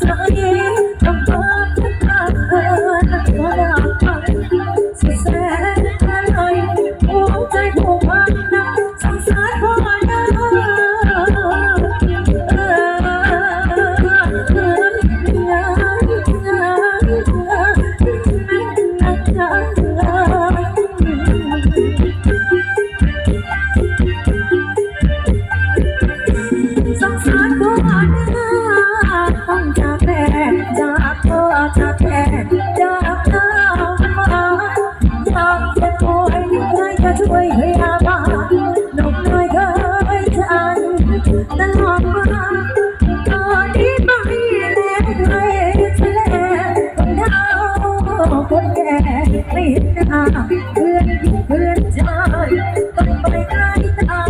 ที่ลื จากแม่จากพ่อจากแม่จากน้ามาอยากจะป่วยใครจะช่วยให้อาบาหนุ่มน้อยเคยฉันตลอดมาตอนนี้ไม่แล้วใครจะแลคนเฒ่าคนแก่ไม่เห็นหน้าเพื่อนเพื่อนชายต้องไปไกลตา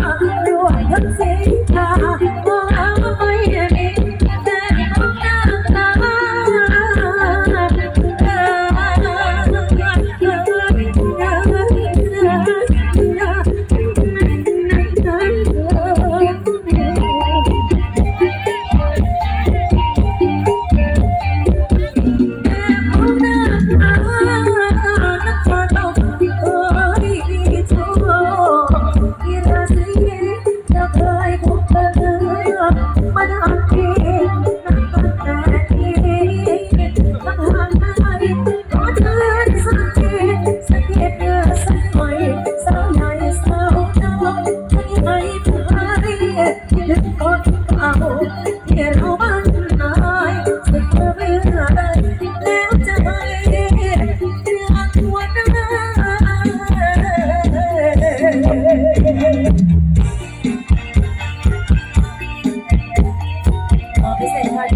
ด้วยทั้งสียตาว่า มาดามทีนับตั้งแต่ที่มาผ่านไปขอเชิญสักทีสักเกียรติเนื้อสักหน่อยสาวใหญ่สาวน้องให้ให้พายนึกก่อนเก่าที่